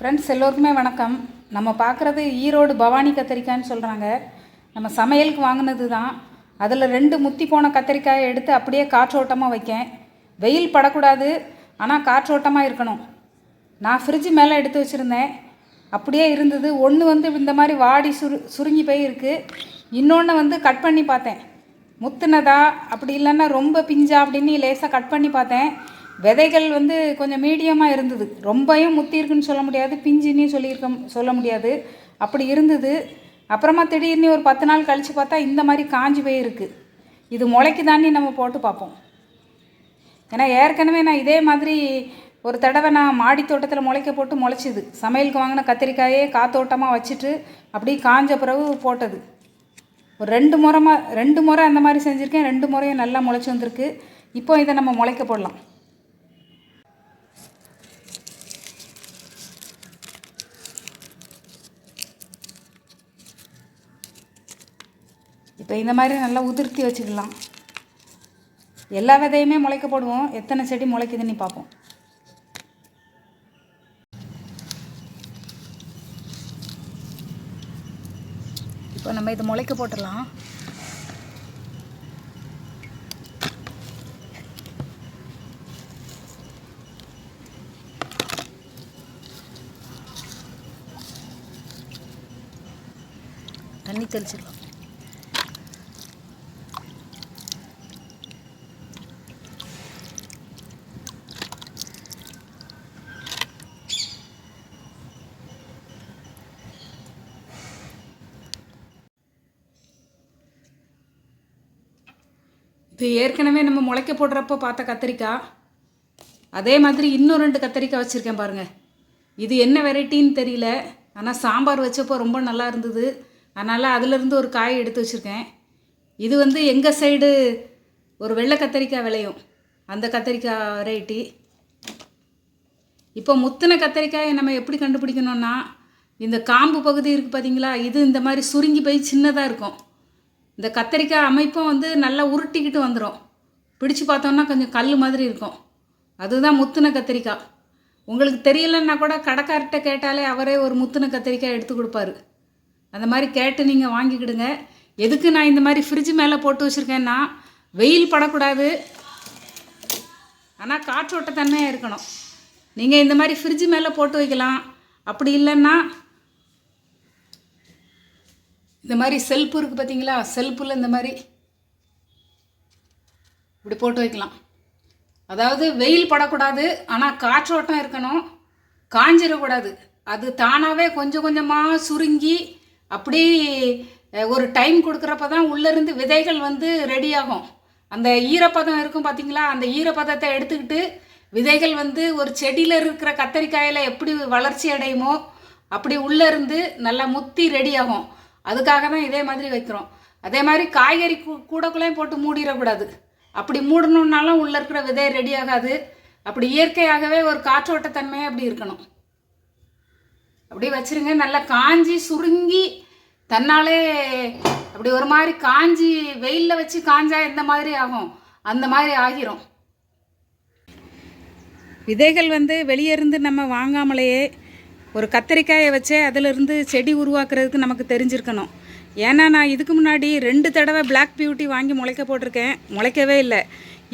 Friends எல்லோருக்குமே வணக்கம். நம்ம பார்க்குறது ஈரோடு பவானி கத்திரிக்காய்ன்னு சொல்கிறாங்க நம்ம சமையலுக்கு வாங்கினது தான். அதில் ரெண்டு முத்தி போன கத்திரிக்காயை எடுத்து அப்படியே காற்றோட்டமாக வைக்கேன். வெயில் படக்கூடாது ஆனால் காற்றோட்டமாக இருக்கணும். நான் ஃப்ரிட்ஜ் மேலே எடுத்து வச்சுருந்தேன். அப்படியே இருந்தது. ஒன்று வந்து இந்த மாதிரி வாடி சுரு சுருங்கி போய் இருக்குது இன்னொன்று வந்து கட் பண்ணி பார்த்தேன். முத்துனதா அப்படி இல்லைன்னா ரொம்ப பிஞ்சா அப்படின்னு லேசாக கட் பண்ணி பார்த்தேன். விதைகள் வந்து கொஞ்சம் மீடியமாக இருந்தது. ரொம்பையும் முத்தி இருக்குன்னு சொல்ல முடியாது பிஞ்சுன்னு சொல்லியிருக்க சொல்ல முடியாது. அப்படி இருந்தது. அப்புறமா திடீர்னு ஒரு பத்து நாள் கழித்து பார்த்தா இந்த மாதிரி காஞ்சி போயிருக்கு இது முளைக்கு தாண்டி நம்ம போட்டு பார்ப்போம். ஏன்னா ஏற்கனவே நான் இதே மாதிரி ஒரு தடவை நான் மாடி தோட்டத்தில் முளைக்க போட்டு முளைச்சிது. சமையலுக்கு வாங்கின கத்திரிக்காயே காத்தோட்டமாக வச்சுட்டு அப்படியே காஞ்ச பிறகு போட்டது. ஒரு ரெண்டு முறைமா ரெண்டு முறை அந்த மாதிரி செஞ்சுருக்கேன் ரெண்டு முறையும் நல்லா முளைச்சி வந்திருக்கு. இப்போ இதை நம்ம முளைக்க போடலாம். இப்போ இந்த மாதிரி நல்லா உதிர்த்தி வச்சுக்கலாம். எல்லா விதையுமே முளைக்க போடுவோம் எத்தனை செடி முளைக்குதுன்னு பார்ப்போம். இப்போ நம்ம இது முளைக்க போட்டுடலாம். தண்ணி தெளிச்சிடலாம். இப்போ ஏற்கனவே நம்ம முளைக்க போடுறப்போ பார்த்த கத்திரிக்காய் அதே மாதிரி இன்னும் ரெண்டு கத்திரிக்காய் வச்சுருக்கேன் பாருங்கள் இது என்ன வெரைட்டின்னு தெரியல. ஆனால் சாம்பார் வச்சப்போ ரொம்ப நல்லா இருந்தது. அதனால் அதிலிருந்து ஒரு காய் எடுத்து வச்சுருக்கேன். இது வந்து எங்கள் சைடு ஒரு வெள்ளை கத்திரிக்காய் விளையும். அந்த கத்திரிக்காய் வெரைட்டி. இப்போ முத்தின கத்திரிக்காயை நம்ம எப்படி கண்டுபிடிக்கணும்னா இந்த காம்பு பகுதி இருக்குது பார்த்தீங்களா இது இந்த மாதிரி சுருங்கி போய் சின்னதாக இருக்கும். இந்த கத்திரிக்காய் அமைப்பும் வந்து நல்லா உருட்டிக்கிட்டு வந்துடும் பிடிச்சு பார்த்தோம்னா கொஞ்சம் கல் மாதிரி இருக்கும். அதுதான் முத்துன கத்திரிக்காய். உங்களுக்கு தெரியலன்னா கூட கடைக்கார்கிட்ட கேட்டாலே அவரே ஒரு முத்துன கத்திரிக்காய் எடுத்து கொடுப்பாரு. அந்த மாதிரி கேட்டு நீங்கள் வாங்கிக்கிடுங்க. எதுக்கு நான் இந்த மாதிரி ஃப்ரிட்ஜ் மேலே போட்டு வச்சுருக்கேன்னா வெயில் படக்கூடாது. ஆனால் காற்றோட்ட தன்மையாக இருக்கணும். நீங்கள் இந்த மாதிரி ஃப்ரிட்ஜ் மேலே போட்டு வைக்கலாம். அப்படி இல்லைன்னா இந்த மாதிரி செல்ஃபு இருக்குது பார்த்தீங்களா செல்ஃபில் இந்த மாதிரி இப்படி போட்டு வைக்கலாம். அதாவது வெயில் படக்கூடாது ஆனால் காற்றோட்டம் இருக்கணும். காஞ்சிடக்கூடாது அது தானாகவே கொஞ்சம் கொஞ்சமாக சுருங்கி அப்படி ஒரு டைம் கொடுக்குறப்ப தான் உள்ளேருந்து விதைகள் வந்து ரெடி ஆகும். அந்த ஈரப்பதம் இருக்கும் பார்த்தீங்களா அந்த ஈரப்பதத்தை எடுத்துக்கிட்டு விதைகள் வந்து ஒரு செடியில் இருக்கிற கத்தரிக்காயில் எப்படி வளர்ச்சி அடையுமோ அப்படி உள்ளேருந்து நல்லா முத்தி ரெடி ஆகும். அதுக்காக தான் இதே மாதிரி வைக்கிறோம். அதே மாதிரி காய்கறி கூ- கூடக்குள்ளேயும் போட்டு மூடிடக்கூடாது. அப்படி மூடணுன்னாலும் உள்ளே இருக்கிற விதை ரெடி ஆகாது. அப்படி இயற்கையாகவே ஒரு காற்றோட்டத்தன்மையே அப்படி இருக்கணும். அப்படியே வச்சிருங்க. நல்லா காஞ்சி சுருங்கி தன்னாலே அப்படி ஒரு மாதிரி காஞ்சி வெயிலில் வச்சு காஞ்சா எந்த மாதிரி ஆகும்? அந்த மாதிரி ஆகிரும். விதைகள் வந்து வெளியே இருந்து நம்ம வாங்காமலேயே ஒரு கத்திரிக்காயை வச்சே அதிலிருந்து செடி உருவாக்குறதுக்கு நமக்கு தெரிஞ்சிருக்கணும். ஏன்னா நான் இதுக்கு முன்னாடி ரெண்டு தடவை பிளாக் பியூட்டி வாங்கி முளைக்க போட்டிருக்கேன். முளைக்கவே இல்லை.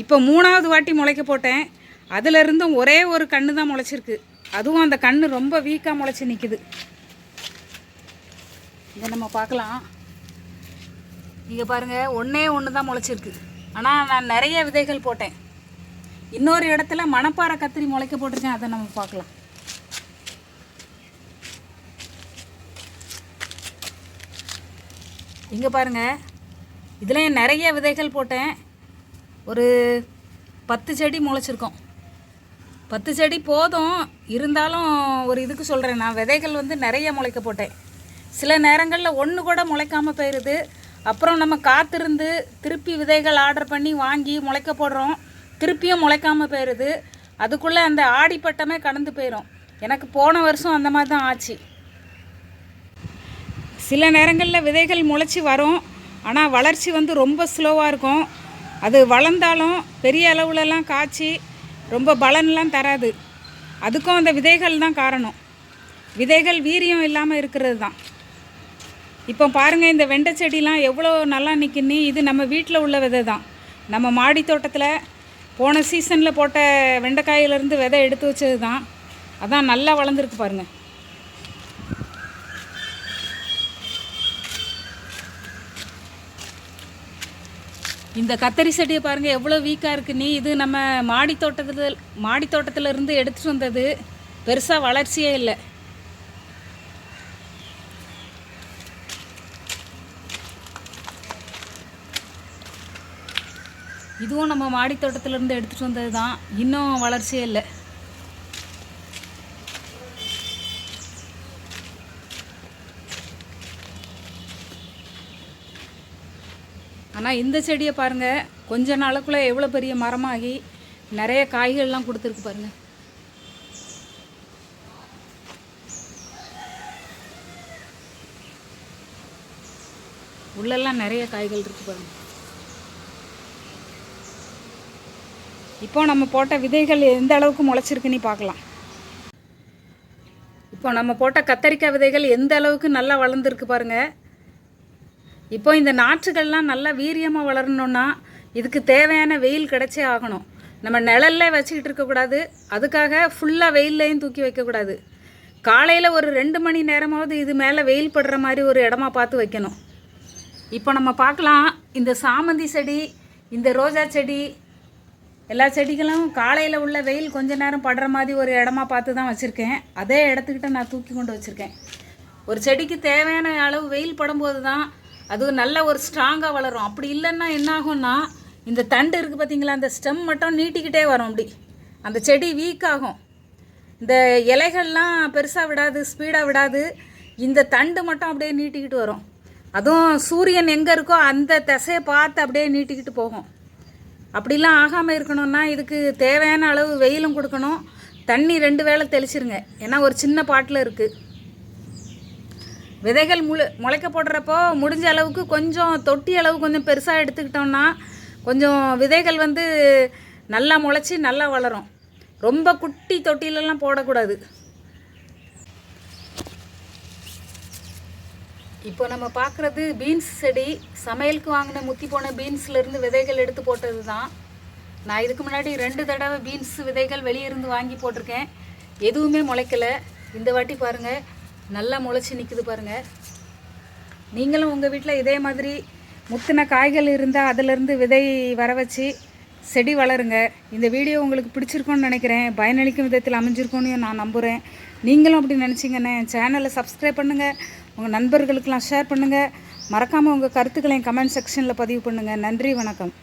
இப்போ மூணாவது வாட்டி முளைக்க போட்டேன். அதிலிருந்தும் ஒரே ஒரு கன்று தான் முளைச்சிருக்கு. அதுவும் அந்த கன்று ரொம்ப வீக்காக முளைச்சி நிற்குது இதை நம்ம பார்க்கலாம். இங்கே பாருங்கள் ஒன்றே ஒன்று தான் முளைச்சிருக்கு. ஆனால் நான் நிறைய விதைகள் போட்டேன். இன்னொரு இடத்துல மணப்பாறை கத்திரி முளைக்க போட்டிருக்கேன். அதை நம்ம பார்க்கலாம். இங்கே பாருங்க. இதுலேயும் நிறைய விதைகள் போட்டேன். ஒரு பத்து செடி முளைச்சிருக்கோம். பத்து செடி போதும். இருந்தாலும் ஒரு இதுக்கு சொல்கிறேன் நான் விதைகள் வந்து நிறைய முளைக்க போட்டேன். சில நேரங்களில் ஒன்று கூட முளைக்காமல் போயிடுது அப்புறம் நம்ம காத்திருந்து திருப்பி விதைகள் ஆர்டர் பண்ணி வாங்கி முளைக்க போடுறோம். திருப்பியும் முளைக்காமல் போயிடுது அதுக்குள்ளே அந்த ஆடிப்பட்டமே கடந்து போயிடும் எனக்கு போன வருஷம் அந்த மாதிரி தான் ஆச்சு. சில நேரங்களில் விதைகள் முளைச்சி வரும். ஆனால் வளர்ச்சி வந்து ரொம்ப ஸ்லோவாக இருக்கும். அது வளர்ந்தாலும் பெரிய அளவுலலாம் காய்ச்சி ரொம்ப பலன்லாம் தராது. அதுக்கும் அந்த விதைகள் தான் காரணம். விதைகள் வீரியம் இல்லாமல் இருக்கிறது தான். இப்போ பாருங்கள் இந்த வெண்டை செடிலாம் எவ்வளோ நல்லா நிற்கின்னு இது நம்ம வீட்டில் உள்ள விதை தான். நம்ம மாடி தோட்டத்தில் போன சீசனில் போட்ட வெண்டைக்காயிலேருந்து விதை எடுத்து வச்சது தான். அதான் நல்லா வளர்ந்துருக்கு பாருங்கள் இந்த கத்தரி செடியை பாருங்கள் எவ்வளோ வீக்காக இருக்குது நீ இது நம்ம மாடி தோட்டத்தில் மாடி தோட்டத்தில் இருந்து எடுத்துகிட்டு வந்தது பெருசாக வளர்ச்சியே இல்லை. இதுவும் நம்ம மாடி தோட்டத்திலேருந்து எடுத்துகிட்டு வந்தது தான் இன்னும் வளர்ச்சியே இல்லை. ஆனால் இந்த செடியை பாருங்கள் கொஞ்ச நாளுக்குள்ளே எவ்வளோ பெரிய மரமாகி நிறைய காய்கள்லாம் கொடுத்துருக்கு பாருங்கள் உள்ளெல்லாம் நிறைய காய்கள் இருக்கு பாருங்க. இப்போ நம்ம போட்ட விதைகள் எந்த அளவுக்கு முளைச்சிருக்குன்னு பார்க்கலாம். இப்போ நம்ம போட்ட கத்தரிக்காய் விதைகள் எந்த அளவுக்கு நல்லா வளர்ந்துருக்கு பாருங்கள் இப்போ இந்த நாற்றுகள்லாம் நல்லா வீரியமாக வளரணும்னா இதுக்கு தேவையான வெயில் கிடைச்சே ஆகணும். நம்ம நிழல்ல வச்சுக்கிட்டு இருக்கக்கூடாது அதுக்காக ஃபுல்லாக வெயில்லையும் தூக்கி வைக்கக்கூடாது காலையில் ஒரு ரெண்டு மணி நேரமாவது இது மேலே வெயில் படுற மாதிரி ஒரு இடமா பார்த்து வைக்கணும். இப்போ நம்ம பார்க்கலாம் இந்த சாமந்தி செடி இந்த ரோஜா செடி எல்லா செடிகளும் காலையில் உள்ள வெயில் கொஞ்ச நேரம் படுற மாதிரி ஒரு இடமா பார்த்து தான் வச்சுருக்கேன். அதே இடத்துக்கிட்ட நான் தூக்கி கொண்டு வச்சுருக்கேன். ஒரு செடிக்கு தேவையான அளவு வெயில் படும்போது தான் அது நல்ல ஒரு ஸ்ட்ராங்காக வளரும். அப்படி இல்லைன்னா என்னாகும்னா இந்த தண்டு இருக்குது பார்த்தீங்களா அந்த ஸ்டெம் மட்டும் நீட்டிக்கிட்டே வரும் அப்படி. அந்த செடி வீக் ஆகும். இந்த இலைகள்லாம் பெருசாக விடாது ஸ்பீடாக விடாது. இந்த தண்டு மட்டும் அப்படியே நீட்டிக்கிட்டு வரும். அதுவும் சூரியன் எங்கே இருக்கோ அந்த திசையை பார்த்து அப்படியே நீட்டிக்கிட்டு போகும். அப்படிலாம் ஆகாமல் இருக்கணும்னா இதுக்கு தேவையான அளவு வெயிலும் கொடுக்கணும். தண்ணி ரெண்டு வேளை தெளிச்சிருங்க. ஏன்னா ஒரு சின்ன பாட்டில் இருக்குது விதைகள் முளை முளைக்க போடுறப்போ முடிஞ்ச அளவுக்கு கொஞ்சம் தொட்டி அளவு கொஞ்சம் பெருசாக எடுத்துக்கிட்டோம்னா கொஞ்சம் விதைகள் வந்து நல்லா முளைச்சி நல்லா வளரும். ரொம்ப குட்டி தொட்டிலெல்லாம் போடக்கூடாது. இப்போ நம்ம பார்க்குறது பீன்ஸ் செடி. சமையலுக்கு வாங்கின முத்தி போன பீன்ஸ்லேருந்து விதைகள் எடுத்து போட்டது தான். நான் இதுக்கு முன்னாடி ரெண்டு தடவை பீன்ஸ் விதைகள் வெளியே இருந்து வாங்கி போட்டிருக்கேன். எதுவுமே முளைக்கல. இந்த வாட்டி பாருங்கள் நல்லா முளைச்சி நிற்குது பாருங்கள் நீங்களும் உங்கள் வீட்டில் இதே மாதிரி முத்தின காய்கள் இருந்தால் அதிலிருந்து விதை வர வச்சு செடி வளருங்க. இந்த வீடியோ உங்களுக்கு பிடிச்சிருக்கும்னு நினைக்கிறேன். பயனளிக்கும் விதத்தில் அமைஞ்சிருக்கும்னு நான் நம்புகிறேன் நீங்களும் அப்படி நினச்சிங்கன்னா என் சேனலை சப்ஸ்கிரைப் பண்ணுங்கள் உங்கள் நண்பர்களுக்கெல்லாம் ஷேர் பண்ணுங்கள் மறக்காமல் உங்கள் கருத்துக்களை கமெண்ட் செக்ஷனில் பதிவு பண்ணுங்கள் நன்றி வணக்கம்.